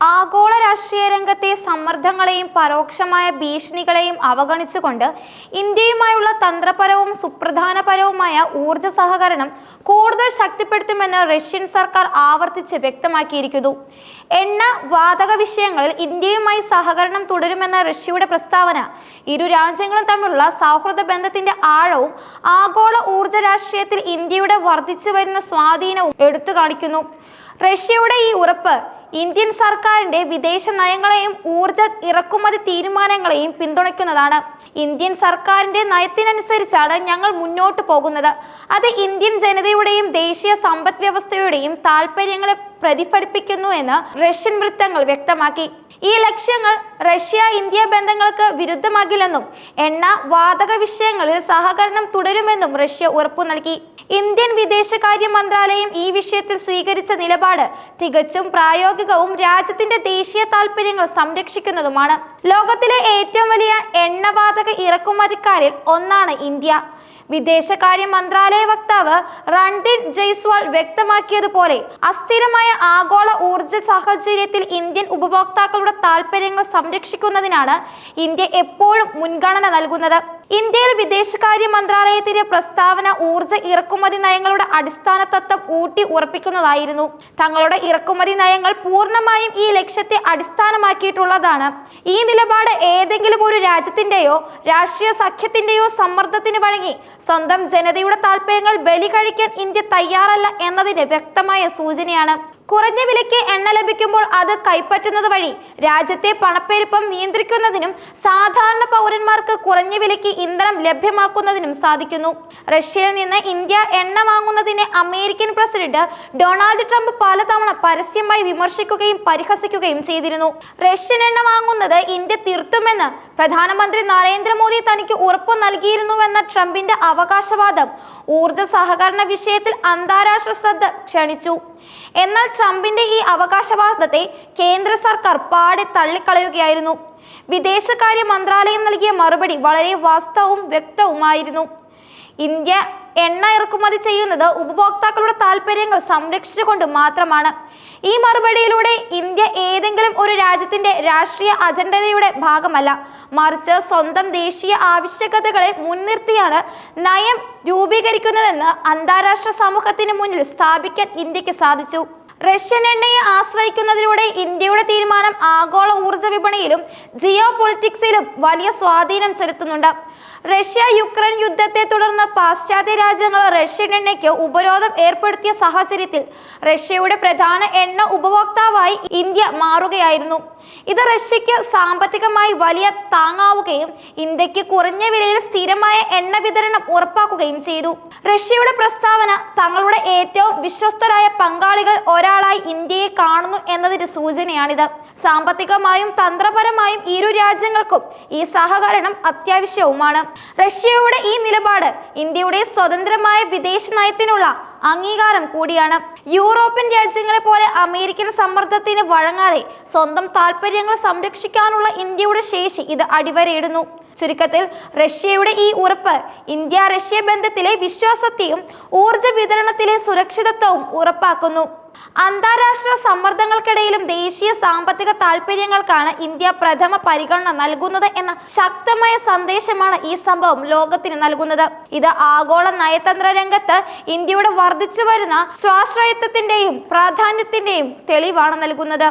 ആഗോള രാഷ്ട്രീയ രംഗത്തെ സമ്മർദ്ദങ്ങളെയും പരോക്ഷമായ ഭീഷണികളെയും അവഗണിച്ചുകൊണ്ട് ഇന്ത്യയുമായുള്ള തന്ത്രപരവും സുപ്രധാനപരവുമായ ഊർജ സഹകരണം കൂടുതൽ ശക്തിപ്പെടുത്തുമെന്ന് റഷ്യൻ സർക്കാർ ആവർത്തിച്ച് വ്യക്തമാക്കിയിരിക്കുന്നു. എണ്ണ വാതക വിഷയങ്ങളിൽ ഇന്ത്യയുമായി സഹകരണം തുടരുമെന്ന റഷ്യയുടെ പ്രസ്താവന ഇരു രാജ്യങ്ങളും തമ്മിലുള്ള സൗഹൃദ ബന്ധത്തിന്റെ ആഴവും ആഗോള ഊർജ രാഷ്ട്രീയത്തിൽ ഇന്ത്യയുടെ വർദ്ധിച്ചു വരുന്ന സ്വാധീനവും എടുത്തു കാണിക്കുന്നു റഷ്യയുടെ ഈ ഉറപ്പ് ഇന്ത്യൻ സർക്കാരിന്റെ വിദേശ നയങ്ങളെയും ഊർജ ഇറക്കുമതി തീരുമാനങ്ങളെയും പിന്തുണയ്ക്കുന്നതാണ്. ഇന്ത്യൻ സർക്കാരിന്റെ നയത്തിനനുസരിച്ചാണ് ഞങ്ങൾ മുന്നോട്ട് പോകുന്നത്. അത് ഇന്ത്യൻ ജനതയുടെയും ദേശീയ സമ്പദ് വ്യവസ്ഥയുടെയും താല്പര്യങ്ങളെ പ്രതിഫലിപ്പിക്കുന്നു എന്ന് റഷ്യൻ വൃത്തങ്ങൾ വ്യക്തമാക്കി. ഈ ലക്ഷ്യങ്ങൾ റഷ്യ ഇന്ത്യ ബന്ധങ്ങൾക്ക് വിരുദ്ധമാകില്ലെന്നും എണ്ണ വാതക വിഷയങ്ങളിൽ സഹകരണം തുടരുമെന്നും റഷ്യ ഉറപ്പു നൽകി. ഇന്ത്യൻ വിദേശകാര്യ മന്ത്രാലയം ഈ വിഷയത്തിൽ സ്വീകരിച്ച നിലപാട് തികച്ചും പ്രായോഗികവും രാജ്യത്തിന്റെ ദേശീയ താൽപര്യങ്ങൾ സംരക്ഷിക്കുന്നതുമാണ്. ലോകത്തിലെ ഏറ്റവും വലിയ എണ്ണവാതക ഇറക്കുമതിക്കാരിൽ ഒന്നാണ് ഇന്ത്യ. വിദേശകാര്യ മന്ത്രാലയ വക്താവ് രൺദീപ് ജയ്സ്വാൾ വ്യക്തമാക്കിയതുപോലെ അസ്ഥിരമായ ആഗോള ഊർജ സാഹചര്യത്തിൽ ഇന്ത്യൻ ഉപഭോക്താക്കളുടെ താൽപര്യങ്ങൾ സംരക്ഷിക്കുന്നതിനാണ് ഇന്ത്യ എപ്പോഴും മുൻഗണന നൽകുന്നത്. ഇന്ത്യയിൽ വിദേശകാര്യ മന്ത്രാലയത്തിന്റെ പ്രസ്താവന ഊർജ ഇറക്കുമതി നയങ്ങളുടെ അടിസ്ഥാന തത്വം ഊട്ടി ഉറപ്പിക്കുന്നതായിരുന്നു. തങ്ങളുടെ ഇറക്കുമതി നയങ്ങൾ പൂർണമായും ഈ ലക്ഷ്യത്തെ അടിസ്ഥാനമാക്കിയിട്ടുള്ളതാണ്. ഈ നിലപാട് ഏതെങ്കിലും ഒരു രാജ്യത്തിന്റെയോ രാഷ്ട്രീയ സഖ്യത്തിന്റെയോ സമ്മർദ്ദത്തിന് വഴങ്ങി സ്വന്തം ജനതയുടെ താല്പര്യങ്ങൾ ബലി കഴിക്കാൻ ഇന്ത്യ തയ്യാറല്ല എന്നതിന്റെ വ്യക്തമായ സൂചനയാണ്. കുറഞ്ഞ വിലയ്ക്ക് എണ്ണ ലഭിക്കുമ്പോൾ അത് കൈപ്പറ്റുന്നത് വഴി രാജ്യത്തെ പണപ്പെരുപ്പം നിയന്ത്രിക്കുന്നതിനും സാധാരണ പൗരന്മാർക്ക് കുറഞ്ഞ വിലയ്ക്ക് ഇന്ധനം ലഭ്യമാക്കുന്നതിനും സാധിക്കുന്നു. റഷ്യയിൽ നിന്ന് ഇന്ത്യ എണ്ണ വാങ്ങുന്നതിനെ അമേരിക്കൻ പ്രസിഡന്റ് ഡൊണാൾഡ് ട്രംപ് പലതവണ പരസ്യമായി വിമർശിക്കുകയും പരിഹസിക്കുകയും ചെയ്തിരുന്നു. റഷ്യൻ എണ്ണ വാങ്ങുന്നത് ഇന്ത്യ തീർത്തുമെന്ന് പ്രധാനമന്ത്രി നരേന്ദ്രമോദി തനിക്ക് ഉറപ്പു നൽകിയിരുന്നുവെന്ന ട്രംപിന്റെ അവകാശവാദം ഊർജ സഹകരണ വിഷയത്തിൽ അന്താരാഷ്ട്ര ശ്രദ്ധ ക്ഷണിച്ചു. എന്നാൽ ട്രംപിന്റെ ഈ അവകാശവാദത്തെ കേന്ദ്ര സർക്കാർ പാടെ തള്ളിക്കളയുകയായിരുന്നു. വിദേശകാര്യ മന്ത്രാലയം നൽകിയ മറുപടി വളരെ വാസ്തവവും വ്യക്തവുമായിരുന്നു. ഇന്ത്യ എണ്ണ ഇറക്കുമതി ചെയ്യുന്നത് ഉപഭോക്താക്കളുടെ താല്പര്യങ്ങൾ സംരക്ഷിച്ചുകൊണ്ട് മാത്രമാണ്. ഈ മറുപടിയിലൂടെ ഇന്ത്യ ഏതെങ്കിലും ഒരു രാജ്യത്തിന്റെ രാഷ്ട്രീയ അജണ്ടതയുടെ ഭാഗമല്ല. മറിച്ച് സ്വന്തം ദേശീയ ആവശ്യകതകളെ മുൻനിർത്തിയാണ് നയം രൂപീകരിക്കുന്നതെന്ന് അന്താരാഷ്ട്ര സമൂഹത്തിന് മുന്നിൽ സ്ഥാപിക്കാൻ ഇന്ത്യയ്ക്ക് സാധിച്ചു. റഷ്യൻ എണ്ണയെ ആശ്രയിക്കുന്നതിലൂടെ ഇന്ത്യയുടെ തീരുമാനം ആഗോള ഊർജ വിപണിയിലും ജിയോ പൊളിറ്റിക്സിലും വലിയ സ്വാധീനം ചെലുത്തുന്നുണ്ട്. റഷ്യ യുക്രൈൻ യുദ്ധത്തെ തുടർന്ന് പാശ്ചാത്യ രാജ്യങ്ങൾ റഷ്യൻ എണ്ണയ്ക്ക് ഉപരോധം ഏർപ്പെടുത്തിയ സാഹചര്യത്തിൽ റഷ്യയുടെ പ്രധാന എണ്ണ ഉപഭോക്താവായി ഇന്ത്യ മാറുകയായിരുന്നു. ഇത് റഷ്യയ്ക്ക് സാമ്പത്തികമായി വലിയ താങ്ങാവുകയും ഇന്ത്യയ്ക്ക് കുറഞ്ഞ വിലയിൽ സ്ഥിരമായ എണ്ണ വിതരണം ഉറപ്പാക്കുകയും ചെയ്തു. റഷ്യയുടെ പ്രസ്താവന തങ്ങളുടെ ഏറ്റവും വിശ്വസ്തരായ പങ്കാളികൾ ഒരാളായി ഇന്ത്യയെ കാണുന്നു എന്നതിന്റെ സൂചനയാണിത്. സാമ്പത്തികമായും തന്ത്രപരമായും ഇരു രാജ്യങ്ങൾക്കും ഈ സഹകരണം അത്യാവശ്യവുമാണ്. റഷ്യയുടെ ഈ നിലപാട് ഇന്ത്യയുടെ സ്വതന്ത്രമായ വിദേശ നയത്തിനുള്ള അംഗീകാരം കൂടിയാണ്. യൂറോപ്യൻ രാജ്യങ്ങളെ പോലെ അമേരിക്കൻ സമ്മർദ്ദത്തിന് വഴങ്ങാതെ സ്വന്തം താല്പര്യങ്ങൾ സംരക്ഷിക്കാനുള്ള ഇന്ത്യയുടെ ശേഷി ഇത് അടിവരയിടുന്നു. ചുരുക്കത്തിൽ റഷ്യയുടെ ഈ ഉറപ്പ് ഇന്ത്യ റഷ്യ ബന്ധത്തിലെ വിശ്വാസത്തെയും ഊർജ വിതരണത്തിലെ സുരക്ഷിതത്വവും ഉറപ്പാക്കുന്നു. അന്താരാഷ്ട്ര സമ്മർദ്ദങ്ങൾക്കിടയിലും ദേശീയ സാമ്പത്തിക താൽപര്യങ്ങൾക്കാണ് ഇന്ത്യ പ്രഥമ പരിഗണന നൽകുന്നത് എന്ന ശക്തമായ സന്ദേശമാണ് ഈ സംഭവം ലോകത്തിന് നൽകുന്നത്. ഇത് ആഗോള നയതന്ത്ര രംഗത്ത് ഇന്ത്യയുടെ വർദ്ധിച്ചു വരുന്ന സ്വാശ്രയത്വത്തിന്റെയും പ്രാധാന്യത്തിന്റെയും തെളിവാണ് നൽകുന്നത്.